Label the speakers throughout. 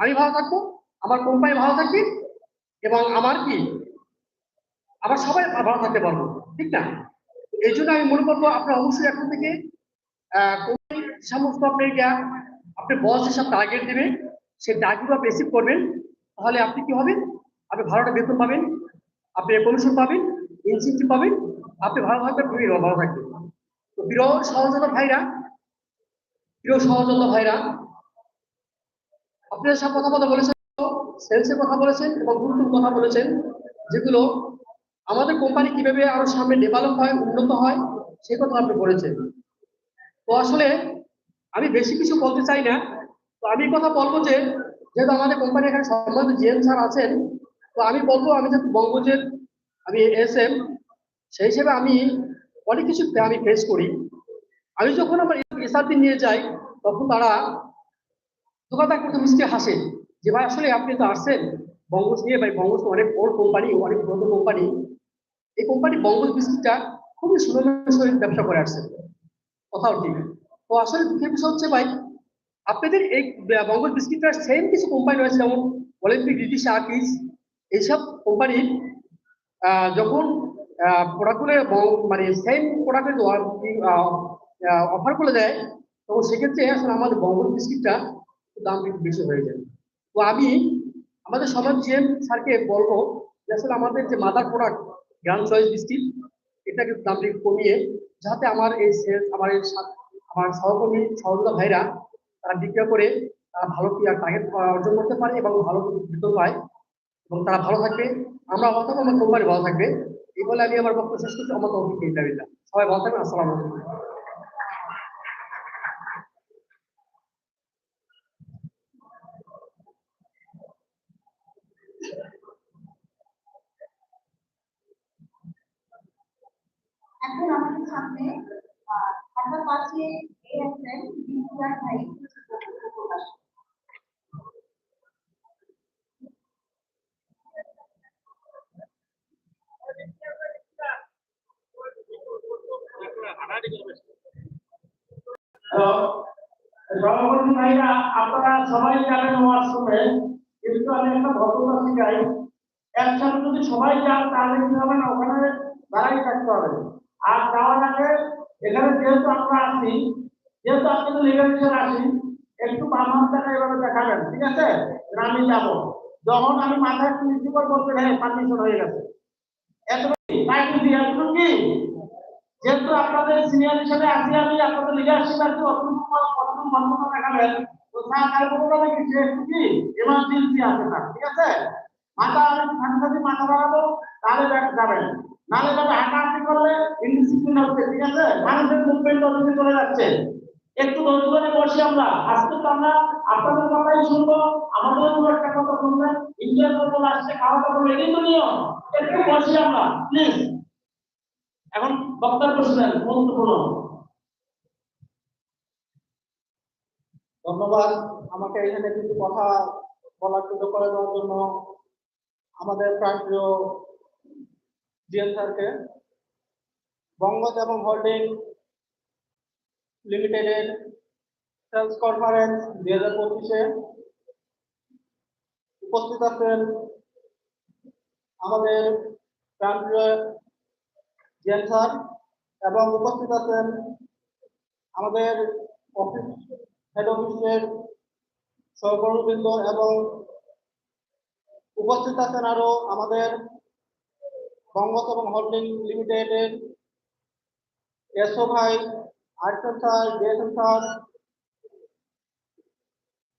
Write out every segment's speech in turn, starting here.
Speaker 1: আমি ভালো থাকব? আমার কোম্পানি ভালো থাকবে? এবং আমার কি? আমার সবাই ভালো থাকতে পারব, ঠিক না? এই জন্য আমি মনে করব আপনার অবশ্যই এখন থেকে সমস্ত সমস্ত আপনাকে, আপনি বস যেসব টার্গেট দেবে সেই টার্গেট আপনি রিসিভ করবেন, তাহলে আপনি কি হবেন? আপনি ভালোটা বেতন পাবেন, আপনি কমিশন পাবেন ইনসেন্টিভ পাবেন, আপনি ভালো থাকবেন তুমি ভালো থাকবেন। তো প্রিয় সহযোগিতা ভাইরা প্রিয় সহযোগিতা ভাইরা আপনারা সব কথা কথা বলেছেন সেলসের কথা বলেছেন এবং গুরুত্বপূর্ণ কথা বলেছেন যেগুলো আমাদের কোম্পানি কীভাবে আরও সামনে ডেভেলপ হয়, উন্নত হয়, সে কথা আপনি বলেছেন। তো আসলে আমি বেশি কিছু বলতে চাই না। তো আমি কথা বলব যে, যেহেতু আমাদের কোম্পানি এখানে সম্মানিত জিএম স্যার আছেন, তো আমি বলব, আমি যেহেতু বঙ্গজের আমি এস এম, সেই হিসেবে আমি অনেক কিছু আমি ফেস করি। আমি যখন আমার এসআরপি নিয়ে যাই, তখন তারা দোকানদার কিন্তু মিষ্টি হাসে। যে ভাই, আসলে আপনি তো আসছেন। বঙ্গস নিয়ে ভাই বঙ্গস তো অনেক বড় কোম্পানি অনেক বড় কোম্পানি এই কোম্পানি বঙ্গস বিস্কিটটা খুবই সুন্দর ব্যবসা করে আসছে। কথাও ঠিক। তো আসলে দুঃখের বিষয় হচ্ছে ভাই, আপনাদের এই বঙ্গস বিস্কিটটার সেম কিছু কোম্পানি রয়েছে, যেমন অলিম্পিক ব্রিটিশ আর্টিস এইসব কোম্পানির যখন প্রোডাক্টগুলো মানে সেম প্রোডাক্টের অফার করে দেয়, তখন সেক্ষেত্রে আসলে আমাদের বঙ্গস বিস্কিটটা দাম একটু বেশি হয়ে যায়। তো আমি আমাদের সমাজ জিএম স্যারকে বলব, যে আসলে আমাদের যে মাদার প্রোডাক্ট গ্রাম চয়েস বিস্কিট এটাকে দাম কমিয়ে, যাতে আমার এই সেলস আমার এই আমার সহকর্মী সহযোগিতা ভাইরা, তারা বিক্রয় করে, তারা ভালো কি টার্গেট অর্জন করতে পারে এবং ভালো বেতন পায়। এবং তারা ভালো থাকবে, আমরা অথবা আমার কোম্পানি ভালো থাকবে। এই বলে আমি আমার বক্তব্য শেষ করছি। আমার তৌফিক সবাই ভালো থাকবেন। আসসালামু আলাইকুম।
Speaker 2: এখন আমাদের সামনে ঢাকা পাঁচে এএসএম বিদ্যুৎ ভাই
Speaker 3: আপনারা সবাই যাবেন ওয়াশরুমে কিন্তু আমি একটা ভদ্রতা শিখাই একসাথে যদি সবাই যান, তাহলে কি হবে না? ওখানে দাঁড়াই থাকতে হবে। আর যাওয়ার আগে এখানে যেহেতু আমরা আসি যেহেতু আপনি তো হিসেবে আসি একটু বাম হাতটাকে এভাবে দেখাবেন, ঠিক আছে? আমি যাব। যখন আমি মাথা একটু করে বলতে হ্যাঁ পারমিশন হয়ে গেছে। যেহেতু আপনাদের সিনিয়র হিসেবে আছি আমি, আপনাদের লিডারশিপ আছে অত্যন্ত মন্তব্য দেখাবেন, তো কি এমার্জেন্সি ঠিক আছে? মাথা আমি সাথে মাথা বাড়াবো, তাহলে ব্যাক যাবেন। নাহলে যাবে হাঁটাহাঁটি করলে ইনডিসিপ্লিন হচ্ছে, ঠিক আছে? মানুষের মুভমেন্ট চলে যাচ্ছে। একটু ধৈর্য ধরে বসি আমরা। আজকে তো আমরা আপনাদের কথাই শুনব আমাদের উপর একটা কথা শুনবেন এনজয় করব লাস্টে খাওয়া দাওয়া রেডি তো একটু বসি আমরা প্লিজ এখন বক্তার বসলেন গুরুত্বপূর্ণ।
Speaker 4: ধন্যবাদ। আমাকে এখানে কিছু কথা বলার সুযোগ করে দেওয়ার জন্য আমাদের প্রাণপ্রিয় জিএম স্যারকে। বঙ্গজ এবং হোল্ডিং লিমিটেডের সেলস কনফারেন্স দুই হাজার পঁচিশে উপস্থিত আছেন আমাদের প্রাণপ্রিয় জিএম স্যার এবং উপস্থিত আছেন আমাদের অফিস হেড অফিসের সহকর্মীবৃন্দ এবং উপস্থিত আছেন আরও আমাদের বঙ্গস এবং হোল্ডিং লিমিটেডের এসও ভাই স্যার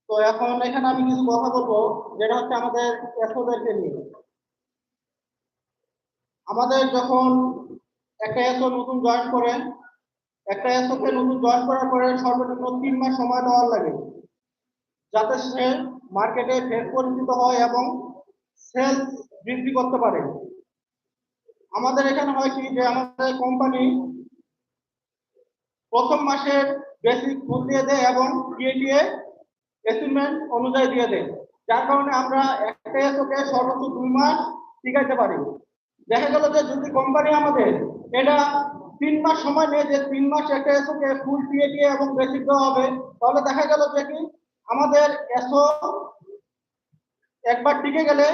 Speaker 4: তো এখন এখানে আমি কিছু কথা বলব, যেটা হচ্ছে আমাদের এসওদেরকে নিয়ে। আমাদের যখন একটা এসও নতুন জয়েন করে, একটা এসওকে নতুন জয়েন করার পরে সর্বনিম্ন তিন মাস সময় দেওয়ার লাগে, যাতে সে মার্কেটে ফের পরিচিত হয় এবং সেলস বৃদ্ধি করতে পারে। আমাদের এখানে হয় কি যে আমাদের কোম্পানি প্রথম মাসের বেসিক ফুল দিয়ে দেয় এবং পিএটিএ এস্টিমেট অনুযায়ী দিয়ে দেয়। যার কারণে আমরা একটা এসওকে সর্বোচ্চ দুই মাস টিকাইতে পারি। দেখা গেল যে যদি কোম্পানি আমাদের এটা তিন মাস সময় নিয়ে যে তিন মাস একটা এসওকে ফুল পিএটিএ এবং বেসিক দেওয়া হবে, তাহলে দেখা গেল যে কি আমাদের এসো একবার টিকে গেলে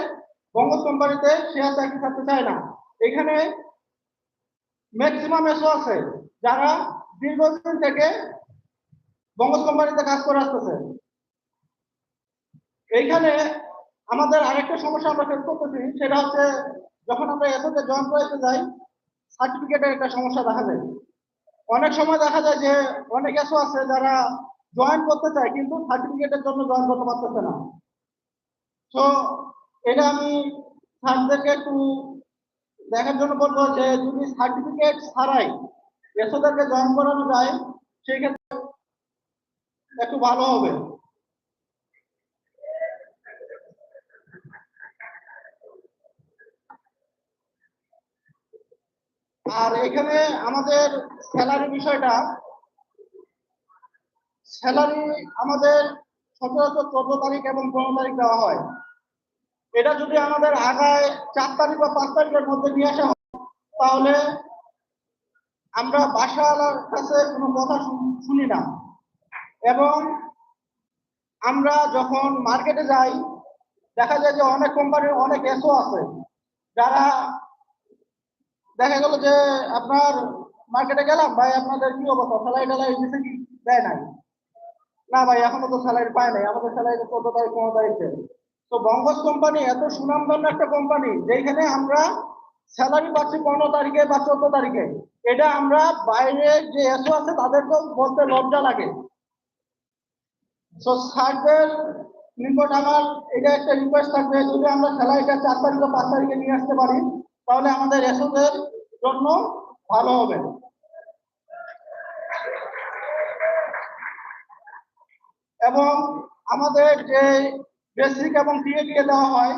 Speaker 4: বঙ্গজ কোম্পানিতে সে চাকরি থাকতে চায় না। এখানে ম্যাক্সিমাম এসো আছে, যারা দীর্ঘদিন থেকে বঙ্গজ কোম্পানিতে কাজ করে আসতেছে। এইখানে আমাদের আরেকটা সমস্যা আমরা ফেস করতেছি, সেটা হচ্ছে যখন আমরা এসোতে জয়েন করতে যাই সার্টিফিকেটের একটা সমস্যা দেখা যায়। অনেক সময় দেখা যায় যে অনেক এসো আছে যারা জয়েন করতে চায়, কিন্তু সার্টিফিকেটের জন্য জয়েন করতে পারতেছে না। তো এটা আমি স্যারদেরকে একটু দেখার জন্য বলব যে যদি সার্টিফিকেট ছাড়াই এসোদেরকে জয়েন করানো যায় সেই ক্ষেত্রে একটু ভালো হবে। আর এখানে আমাদের স্যালারি বিষয়টা স্যালারি আমাদের সচরাচর চোদ্দ তারিখ এবং পনেরো তারিখ দেওয়া হয়। এটা যদি আমাদের আগায় চার তারিখ বা পাঁচ তারিখের মধ্যে নিয়ে আসা হয়, তাহলে আমরা বাসাওয়ালার কাছে কোনো কথা শুন- না। এবং আমরা যখন মার্কেটে যাই, দেখা যায় যে অনেক কোম্পানির অনেক এসও আছে, যারা দেখা গেল যে আপনার মার্কেটে গেলাম, ভাই আপনাদের কি অবস্থা? স্যালারি ট্যালারি দিচ্ছে কি? দেয় নাই। না ভাই, এখনও তো স্যালারি পায় নাই। আমাদের স্যালারি চোদ্দ তারিখ, পনেরো তারিখে। তো বঙ্গজ কোম্পানি এত সুনামধন্য একটা কোম্পানি, যেখানে আমরা স্যালারি পাচ্ছি পনেরো তারিখে বা চোদ্দ তারিখে। এটা আমরা বাইরে যে এসো আছে, তাদেরকেও বলতে লজ্জা লাগে। তো স্যারদের নিকট আমার, এটা একটা রিকোয়েস্ট থাকবে, যদি আমরা স্যালারিটা চার তারিখ পাঁচ তারিখে নিয়ে আসতে পারি, তাহলে আমাদের এসোদের জন্য ভালো হবে। এবং আমাদের যে বেসিক এবং টিএডিএ দেওয়া হয়।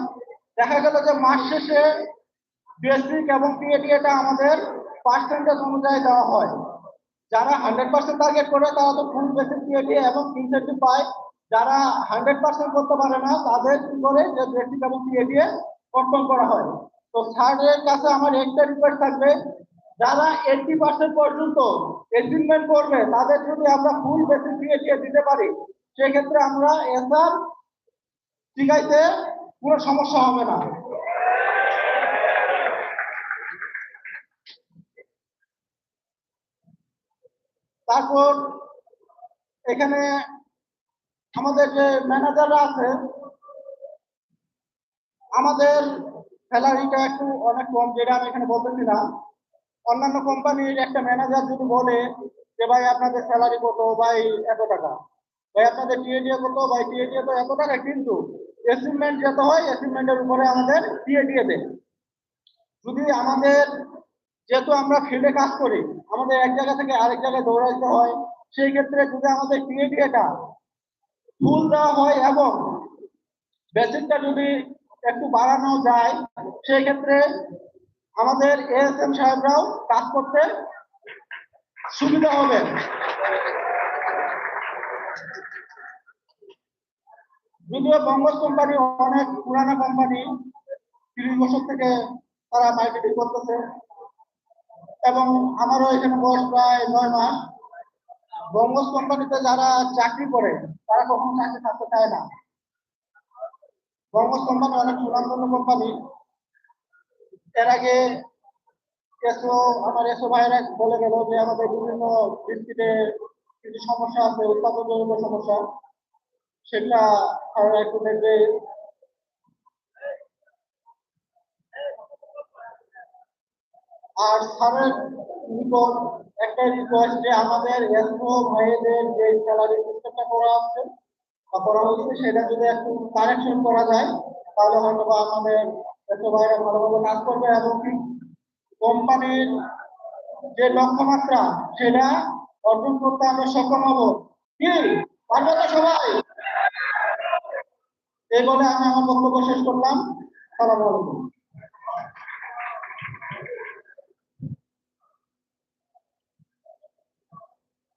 Speaker 4: দেখা গেল যে মাস শেষে বেসিক এবং টিএডিএটা আমাদের পার্সেন্টেজ অনুযায়ী দেওয়া হয়। যারা হান্ড্রেড পার্সেন্ট টার্গেট করে তারা তো ফুল বেসিক টিএডিএ এবং ইনসেন্টিভ পায়। যারা হান্ড্রেড পার্সেন্ট করতে পারে না, তাদের কি করে? যে বেসিক এবং টিএডিএ কন্ট্রোল করা হয়। তো স্যারের কাছে আমার একটা রিকোয়েস্ট থাকবে, যারা এইটি পার্সেন্ট পর্যন্ত এগ্রিমেন্ট করবে, তাদের যদি আমরা ফুল বেসিক টিএডিএ দিতে পারি, সেক্ষেত্রে আমরা এসআর টিকাইতে কোনো সমস্যা হবে না। তারপর এখানে আমাদের যে ম্যানেজাররা আছে, আমাদের স্যালারিটা একটু অনেক কম, যেটা আমি এখানে বলতেছি না অন্যান্য কোম্পানির একটা ম্যানেজার যদি বলে যে, ভাই, আপনাদের স্যালারি কত? ভাই, এত টাকা। ভাই, আপনাদের টিএডিএ কত? ভাই, টিএডিএ তো এত টাকা, কিন্তু অ্যাচিভমেন্ট যত হয় অ্যাচিভমেন্টের উপরে আমাদের টিএডিএ দেয় যদি আমাদের, যেহেতু আমরা ফিল্ডে কাজ করি, আমাদের এক জায়গা থেকে আরেক জায়গায় দৌড়াইতে হয়, সেই ক্ষেত্রে যদি আমাদের টিএডিএটা ফুল দেওয়া হয় এবং বেসিকটা যদি একটু বাড়ানো যায়, সেই ক্ষেত্রে আমাদের এএসএম সাহেবরাও কাজ করতে সুবিধা হবে। যদিও বঙ্গজ কোম্পানি অনেক পুরানো কোম্পানি তিরিশ বছর থেকে তারা মার্কেটিং করতেছে। এবং আমারও এখানে বয়স প্রায় নয় মাস। বঙ্গজ কোম্পানিতে যারা চাকরি করে, তারা কখনো চাকরি থাকতে চায় না। বঙ্গজ কোম্পানি অনেক সুনামধন্য কোম্পানি। এর আগে এসো, আমার এসো ভাইরা বলে গেল যে আমাদের বিভিন্ন বিস্কিটে কিছু সমস্যা আছে, উৎপাদন জনিত সমস্যা। সেটা তারা একটু আর স্যারের একটা রিকোয়েস্ট যে আমাদের ভাইদের যে স্যালারি সিস্টেমটা করা আছে বা করা হচ্ছে, সেটা যদি একটু কারেকশন করা যায়, তাহলে হয়তো বা আমাদের এসও ভাইরা ভালোভাবে কাজ করবে এবং কোম্পানির যে লক্ষ্যমাত্রা, সেটা অর্জন করতে আমরা সক্ষম হব। কি? পারব তো সবাই? এই বলে আমি আমার বক্তব্য শেষ করলাম। সালাম আলাইকুম।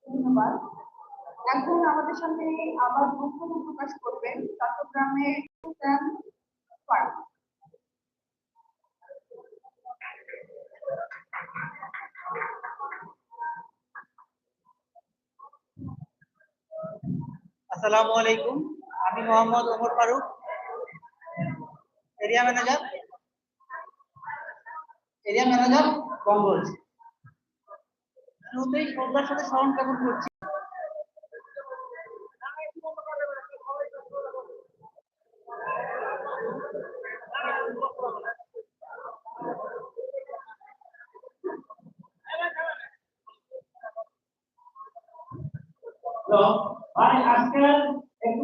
Speaker 2: ধন্যবাদ। এখন আমাদের সামনে আবার বক্তব্য প্রকাশ করবেন চট্টগ্রামের।
Speaker 5: আসসালামু আলাইকুম। আমি Mohammad Omar Faruk.
Speaker 3: Area manager area manager Bangas শুরুতেই শ্রদ্ধার সাথে স্মরণ করছি?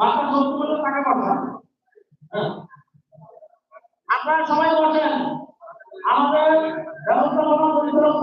Speaker 2: মাথা সত্য করে টাকা পাঠান হ্যাঁ। আপনারা সবাই বলছেন আমাদের ব্যবস্থাপনা পরিচালক